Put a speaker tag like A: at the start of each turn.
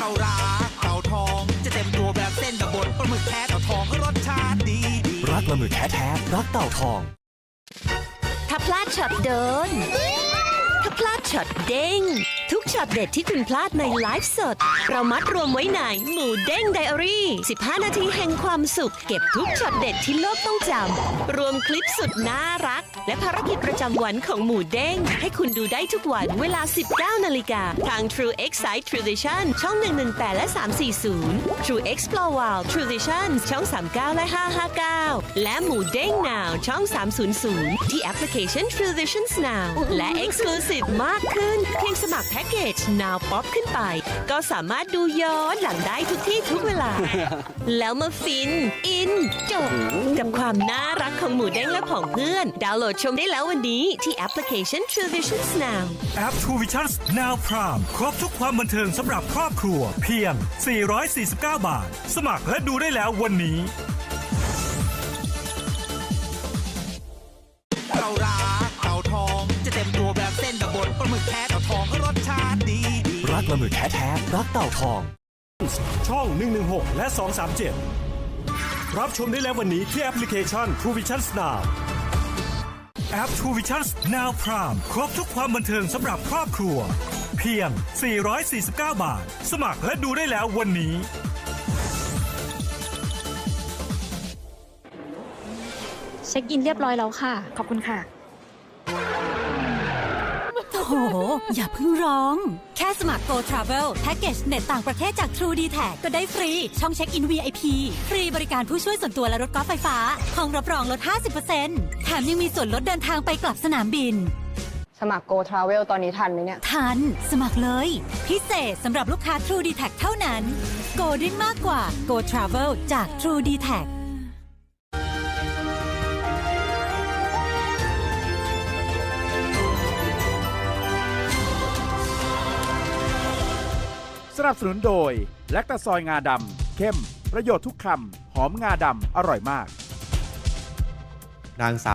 A: เราร้าเต่าทอง จะเต็มตัวแบบเส้นกับบดปลาหมึกแท้เต่าทองรสชาติดีดี
B: รักปลาหมึกแท้แท้รักเต่าทอง
C: ถ้าพลาดช็อตเดินถ้าพลาดช็อตเด้ง ช็อตเด็ดที่คุณพลาดในไลฟ์สด เรามัดรวมไว้ในหมูเด้งไดอารี่ 15 นาทีแห่งความสุข เก็บทุกช็อตเด็ดที่โลกต้องจำ รวมคลิปสุดน่ารัก และภารกิจประจำวันของหมูเด้ง ให้คุณดูได้ทุกวันเวลา 19 นาฬิกา ทาง True X Site Tradition ช่อง 118 และ 340 True Explore Wow Tradition ช่อง 39 และ 559 และหมูเด้ง Now ช่อง 300 ที่แอปพลิเคชัน Tradition Now และ Exclusive มากขึ้นเพียงสมัครแพ็กเกจ Now Pop ขึ้นไป ก็สามารถดูย้อนหลังได้ทุกที่ทุกเวลา แล้วมาฟิน อิน จบ กับความน่ารักของหมูเด้งและผองเพื่อน ดาวน์โหลดชมได้แล้ววันนี้ที่แอปพลิเคชัน Tradition Now
D: แอป True Vision Now Prime ครบทุกความบันเทิงสำหรับครอบครัว เพียง 449 บาท สมัครและดูได้แล้ววันนี้
B: ลาหมึกแท้ๆรักเต่าทอง
E: ช่อ
D: ง
E: 116 และ
D: 237 รับชมได้แล้ววันนี้ที่แอปพลิเคชัน True Vision Now แอป True Vision Now Prime ครบทุกความบันเทิงสำหรับครอบครัว เพียง 449 บาท สมัครและดูได้แล้ววันนี้
F: เช็คอินเรียบร้อยแล้วค่ะ ขอบคุณค่ะ
G: โอ้โห อย่าเพิ่งร้อง แค่สมัคร Go Travel แพ็กเกจเน็ตต่างประเทศจาก True d t a c ก็ได้ฟรี ช่องเช็คอิน VIP ฟรีบริการผู้ช่วยส่วนตัวและรถกอล์ฟไฟฟ้าห้องรับรองลด 50%แถมยังมีส่วนลดเดินทางไปกลับสนามบิน
H: สมัคร Go Travel ตอนนี้ทันไหมเนี่ย
G: ทัน สมัครเลย พิเศษสำหรับลูกค้า True d t a c เท่านั้น Go ได้มากกว่า Go Travel จาก True d t a c
I: สนับสนุนโดย แลคตาซอยงาดำเข้ม ประโยชน์ทุกคำ หอมงาดำอร่อยมาก
J: นางสาว